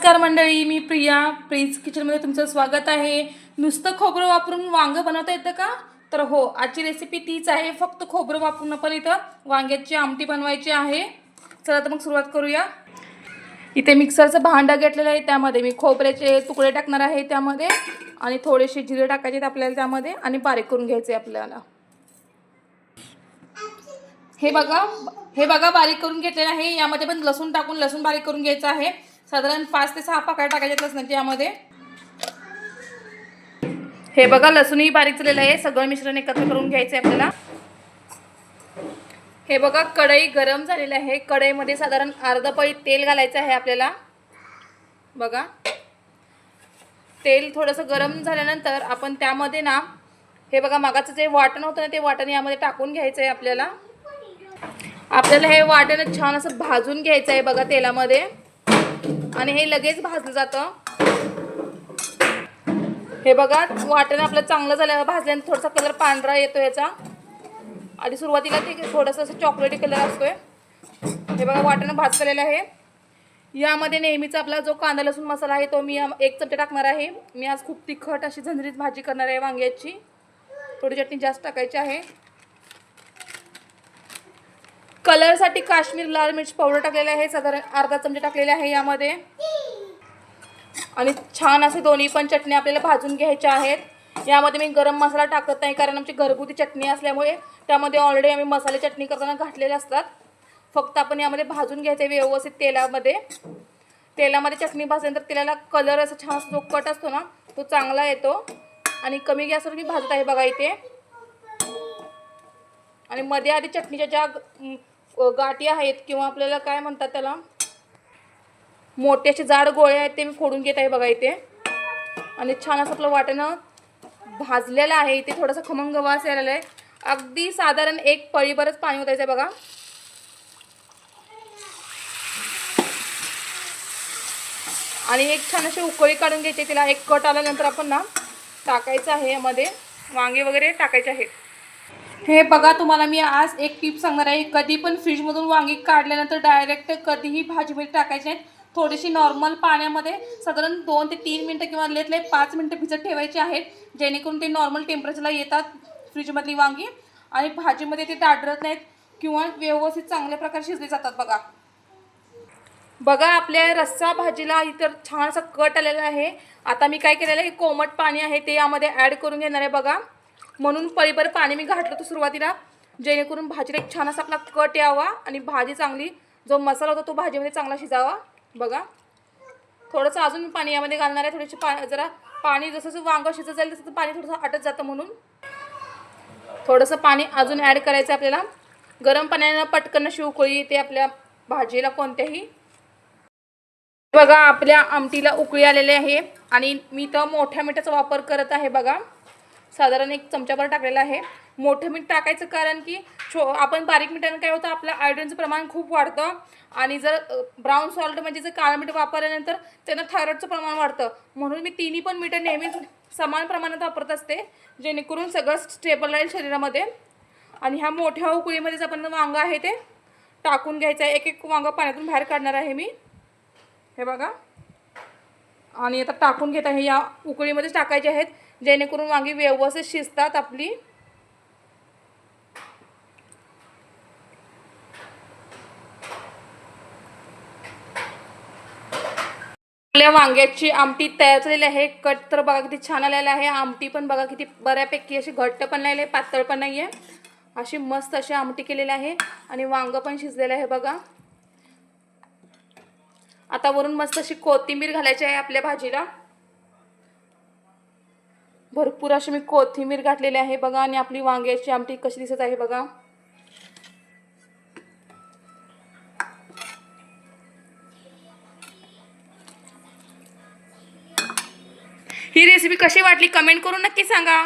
नमस्कार मंडळी मी प्रिया. प्रिन्स किचनमध्ये तुमचं स्वागत आहे. नुसतं खोबरं वापरून वांगं बनवता येतं का? तर हो आजची रेसिपी तीच आहे. फक्त खोबरं वापरून पण इथं वांग्याची आमटी बनवायची आहे. चला तर मग सुरुवात करूया. इथे मिक्सरचं भांडं घेतलेलं आहे त्यामध्ये. मी खोबऱ्याचे तुकडे टाकणार आहे त्यामध्ये. आणि थोडेसे जिरे टाकायचे आहेत आपल्याला त्यामध्ये. आणि बारीक करून घ्यायचे आपल्याला. हे बघा हे बघा बारीक करून घेतलेलं आहे. यामध्ये पण लसूण टाकून लसूण बारीक करून घ्यायचं आहे. साधारण पाच ते सहा पाकळ्या टाकायच्या लसणाचे यामध्ये. हे बघा लसूणही बारीक झालेलं आहे. सगळं मिश्रण एकत्र करून घ्यायचं आहे आपल्याला. हे बघा कढई गरम झालेली आहे. कढईमध्ये साधारण अर्धा पळी तेल घालायचं आहे आपल्याला. बघा. तेल थोडंसं गरम झाल्यानंतर आपण त्यामध्ये ना हे बघा मागाचं जे वाटण होतं ना ते वाटण यामध्ये टाकून घ्यायचं आहे आपल्याला. आपल्याला हे वाटण छान असं भाजून घ्यायचं आहे बघा तेलामध्ये. आणि हे लगेच भाजलं जातं. हे बघा वाटण आपलं चांगलं झालं भाजल्याने थोडासा कलर पांढरा येतो याचा आणि सुरुवातीला ते थोडंसं असं चॉकलेटी कलर असतोय. हे बघा वाटण भाजलेलं आहे. यामध्ये नेहमीचा आपला जो कांदा लसूण मसाला आहे तो मी एक चमचा टाकणार आहे. मी आज खूप तिखट अशी झंझरीत भाजी करणार आहे वांग्याची. थोडी चटणी जास्त टाकायची आहे. कलरसाठी काश्मीर लाल मिर्च पावडर टाकलेले आहे साधारण अर्धा चमचे टाकलेले आहे यामध्ये. आणि छान असे दोन्ही पण चटणी आपल्याला भाजून घ्यायच्या आहेत. यामध्ये मी गरम मसाला टाकत नाही कारण आमची घरगुती चटणी असल्यामुळे त्यामध्ये ऑलरेडी आम्ही मसाले चटणी करताना घातलेले असतात. फक्त आपण यामध्ये भाजून घ्यायचे व्यवस्थित तेलामध्ये. तेलामध्ये चटणी भाजल्यानंतर तेलाला कलर असं छान जो कट असतो ना तो चांगला येतो. आणि कमी गॅसवर मी भाजत आहे बघा इथे. आणि मध्ये आधी चटणीच्या ज्या गाठी आहेत किंवा आपल्याला काय म्हणतात त्याला? मोठे असे जाड गोळे आहेत ते मी फोडून घेत आहे बघा इथे. आणि छान असं आपलं वाटणं भाजलेलं आहे. इथे थोडासा खमंग वास यायला आहे अगदी साधारण एक पळीभरच पाणी होतायचं आहे बघा. आणि एक छान अशी उकळी काढून घ्यायची तिला. एक कट आल्यानंतर आपण ना टाकायचं आहे यामध्ये. वांगे वगैरे टाकायचे आहेत. हे बघा तुम्हाला मी आज एक टिप सांगणार आहे. कधी पण फ्रीजमधून वांगी काढल्यानंतर डायरेक्ट कधीही भाजीमध्ये टाकायचे. आहेत थोडीशी नॉर्मल पाण्यामध्ये साधारण दोन ते तीन मिनटं किंवा लेतले पाच मिनटं भिजत ठेवायचे आहेत. जेणेकरून ते नॉर्मल टेम्परेचरला येतात फ्रीजमधली वांगी. आणि भाजीमध्ये ते दाडरत नाहीत किंवा व्यवस्थित चांगल्या प्रकारे शिजले जातात बघा. बघा आपल्या रस्सा भाजीला इतर छानसा कट आलेला आहे. आता मी काय केलेलं आहे कोमट पाणी आहे ते यामध्ये ॲड करून घेणार आहे बघा. म्हणून पळीभर पाणी मी घातलं होतं सुरुवातीला. जेणेकरून भाजीला एक छान असा आपला कट यावा आणि भाजी चांगली जो मसाला होता तो भाजीमध्ये चांगला शिजावा. बघा. थोडंसं अजून मी पाणी यामध्ये घालणार आहे. थोडीशी पा जरा पाणी जसं जसं वांगं शिजत जाईल तसं पाणी थोडंसं आटत जातं म्हणून. थोडंसं पाणी अजून ॲड करायचं आहे आपल्याला. गरम पाण्यानं पटकन शिवकोळी उकळी आपल्या भाजीला कोणत्याही. बघा आपल्या आमटीला उकळी आलेली आहे. आणि मी तर मोठ्या मिठाचा वापर करत आहे बघा. साधारण एक चमचाभर टाकलेला आहे. मोठं मीठ टाकायचं कारण की छो आपण बारीक मिठानं काय होतं आपलं आयडनचं प्रमाण खूप वाढतं. आणि जर ब्राऊन सॉल्ट म्हणजे जर काळं मीठ वापरल्यानंतर त्यांना थायरॉईडचं प्रमाण वाढतं. म्हणून मी तिन्ही पण मिठं नेहमीच समान प्रमाणात वापरत असते जेणेकरून सगळं स्टेबल राहील शरीरामध्ये. आणि ह्या मोठ्या उकळीमध्येच आपण वांगं आहे ते टाकून घ्यायचं आहे. एक एक वांगं पाण्यातून बाहेर काढणार आहे मी. हे बघा. आणि आता टाकून घेत आहे. या उकळीमध्येच टाकायचे आहेत. जेणेकरून वांगी व्यवस्थित शिजतात आपली. आपल्या वांग्याची आमटी तयार झालेली आहे. कट तर बघा किती छान आलेला आहे. आमटी पण बघा किती बऱ्यापैकी अशी घट्ट पण नाही आहे पातळ पण नाही आहे अशी मस्त अशी आमटी केलेली आहे आणि वांग पण शिजलेलं आहे बघा. आता वरून मस्त अशी कोथिंबीर घालायची आहे आपल्या भाजीला. भरपूर अशी मी कोथिंबीर घातलेली आहे बघा आणि आपली वांग्याची आमटी कशी दिसत आहे बघा. ही रेसिपी कशी वाटली कमेंट करून नक्की सांगा.